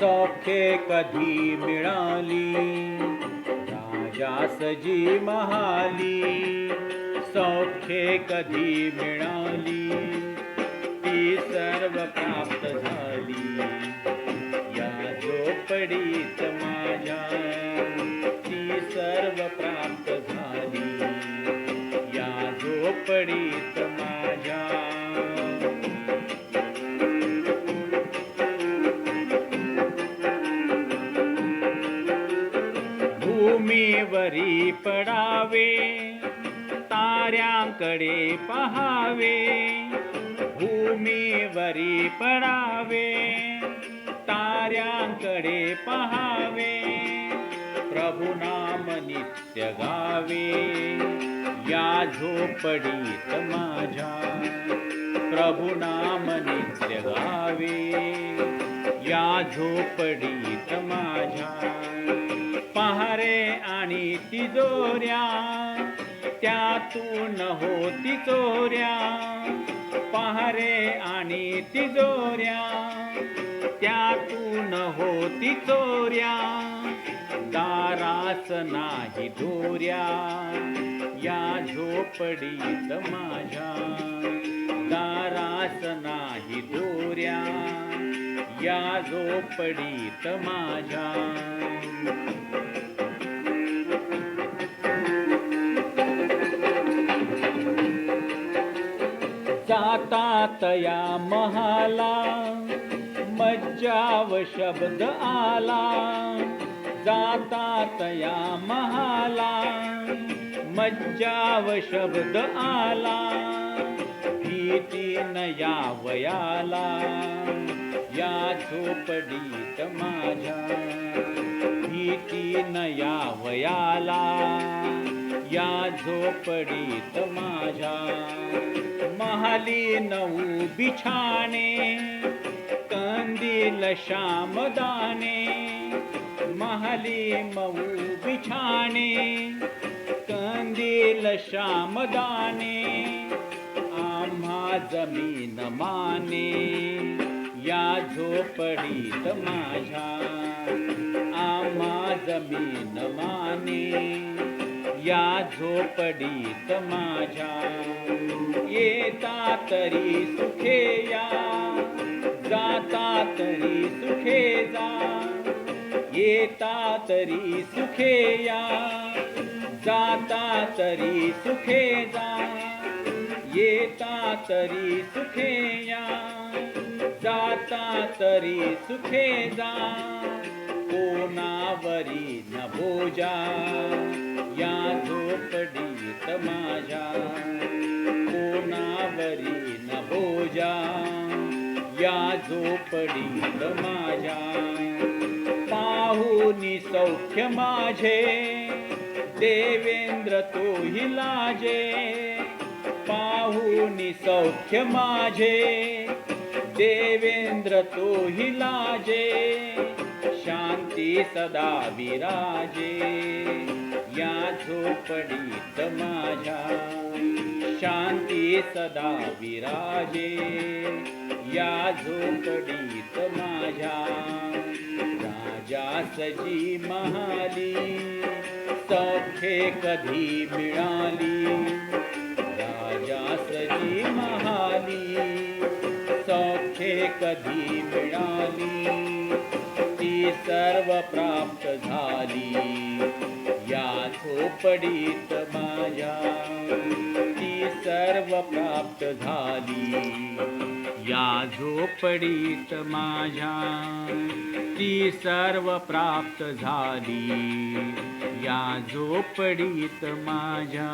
सौख्ये कधी मिळाली? राजास जी महाली. सौख्ये कधी मिळाली? ती सर्व प्राप्त झाली. या झोपडीत माझ्या ती सर्व प्राप्त झाली. या झोपडीत भूमीवरी पडावे ताऱ्यांकडे पहावे. भूमीवरी पडावे ताऱ्यांकडे पहावे. प्रभु नाम नित्य गावे या झोपडीत माझ्या. प्रभु नाम नित्य गावे या झोपडीत माझ्या. पहारे आणि तिजोऱ्या त्यातून होती चोऱ्या. पहारे आणि तिजोऱ्या त्यातून होती चोऱ्या. दारास नाही दोऱ्या. या झोपडीत माझ्या. दारास नाही दोऱ्या. या झोपडीत माझ्या. तातया महाला मज्जाव शब्द आला. जातात तया महाला मज्जाव शब्द आला. भीती न या वयाला या झोपडीत माझ्या. भीती न या वयाला या झोपडीत माझ्या. महाली नऊ बिछाणे कंदील श्यामदाने महाली मऊ बिछाणे कंदील श्यामदाने आम्हा जमीन माने या झोपडीत माझ्या आम्हा जमीन माने. या झोपडीत माझ्या. येता तरी सुखे या जाता तरी सुखे जा. येता तरी सुखे या जाता तरी सुखे जा. येता तरी सुखे या जाता तरी सुखे जा. कोणावरी न भोजा या झोपडीत माझ्या. कोणावरी न भोजा या झोपडीत माझ्या. पाहुनी सौख्य माझे. देवेंद्र तोही लाजे. पाहुनी सौख्य माझे. देवेंद्र तोही लाजे. शांती सदा विराजे. या झोपडीत माझ्या शांती सदा विराजे. या झोपडीत माझ्या राजा सजी महाली सौख्ये कधी मिळाली? राजा सजी महाली सौख्ये कधी मिळाली? ती सर्व प्राप्त झाली. झोपडीत माझ्या ती सर्व प्राप्त झाली. या झोपडीत माझ्या ती सर्व प्राप्त झाली. या झोपडीत माझ्या